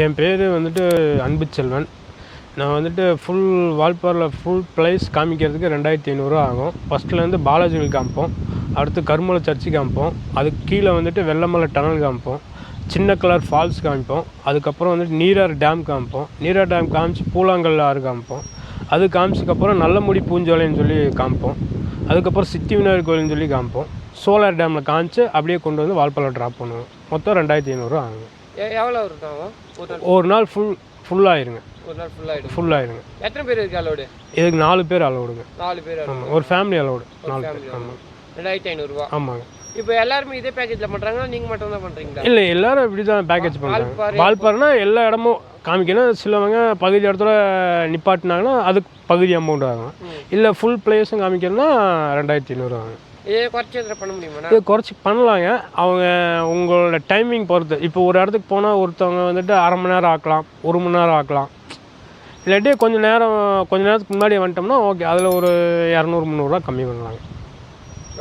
என் பேர் வந்துட்டு அன்பு செல்வன். நான் வந்துட்டு ஃபுல் வால்பாரில் ஃபுல் ப்ளேஸ் காமிக்கிறதுக்கு ரெண்டாயிரத்தி ஐநூறுரூவா ஆகும். ஃபஸ்ட்லேருந்து பாலாஜிகள் காமிப்போம். அடுத்து கருமலை சர்ச்சு காமிப்போம். அதுக்கு கீழே வந்துட்டு வெள்ளமலை டனல் காமிப்போம். சின்ன கலர் ஃபால்ஸ் காமிப்போம். அதுக்கப்புறம் வந்துட்டு நீரார் டேம் காமிப்போம். நீரார் டேம் காமிச்சு பூலாங்கல் ஆறு காமிப்போம். அது காமிச்சதுக்கப்புறம் நல்லமுடி பூஞ்சோலைன்னு சொல்லி காமிப்போம். அதுக்கப்புறம் சித்தி விநாயகர் கோயில்னு சொல்லி காமிப்போம். சோலார் டேமில் காமிச்சு அப்படியே கொண்டு வந்து வால்பாறை ட்ராப் பண்ணுவோம். மொத்தம் ரெண்டாயிரத்தி ஐநூறுரூவா ஆகும். எவ்வளோ இருக்கும் ஒரு நாள் ஒரு நாள் ஃபுல் ஃபுல்லாகிருங்க ஒரு நாள் ஃபுல்லாகிடும் ஃபுல்லாகிருங்க எத்தனை பேர் இருக்கு அலோடு இதுக்கு நாலு பேர் அலோடுங்க நாலு பேர் ஆமாம் ஒரு ஃபேமிலி அலோடு நாலு பேர் ஆமாம் ரெண்டாயிரத்தி ஐநூறுரூவா ஆமாங்க. இப்போ எல்லாருமே இதே பேக்கேஜில் பண்ணுறாங்களா நீங்கள் மட்டும் தான் பண்ணுறீங்களா இல்லை எல்லாரும் இப்படி தான் பேக்கேஜ் பண்ணுறாங்க வால்பாறை- வால்பாறைனா எல்லா இடமும் காமிக்கணும். சிலவங்க பகுதி இடத்துல நிப்பாட்டினாங்கன்னா அதுக்கு பகுதி அமௌண்ட் ஆகும் இல்லை ஃபுல் பிளேஸும் காமிக்கணும்னா ரெண்டாயிரத்தி ஐநூறு ஆகும் இதே குறைச்சி எதில் பண்ண முடியுமாண்ணா இது குறைச்சி பண்ணலாங்க. அவங்க உங்களோட டைமிங் பொறுத்து. இப்போ ஒரு இடத்துக்கு போனால் ஒருத்தவங்க வந்துட்டு அரை மணி நேரம் ஆக்கலாம் ஒரு மணி நேரம் ஆக்கலாம். இல்லாட்டி கொஞ்சம் நேரம் கொஞ்ச நேரத்துக்கு முன்னாடி வந்துட்டோம்னா ஓகே அதில் ஒரு இரநூறு முந்நூறுரூவா கம்மி பண்ணலாங்க.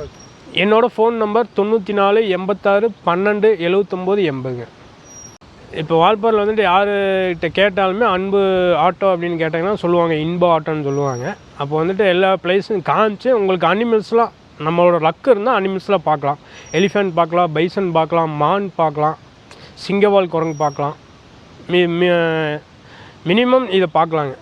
ஓகே. என்னோட ஃபோன் நம்பர் தொண்ணூற்றி எண்பத்தாறு பன்னெண்டு எழுவத்தொம்போது எண்பதுங்க. இப்போ வால்பாரில் வந்துட்டு யாருகிட்ட கேட்டாலுமே அன்பு ஆட்டோ அப்படின்னு கேட்டாங்கன்னா சொல்லுவாங்க இன்ப ஆட்டோன்னு சொல்லுவாங்க. அப்போ வந்துட்டு எல்லா பிளேஸும் காமிச்சு உங்களுக்கு அனிமல்ஸ்லாம் நம்மளோட லக்கு இருந்தால் அனிமல்ஸில் பார்க்கலாம். எலிஃபெண்ட் பார்க்கலாம் பைசன் பார்க்கலாம் மான் பார்க்கலாம் சிங்கவால் குரங்கு பார்க்கலாம். மி மினிமம் இதை பார்க்கலாங்க.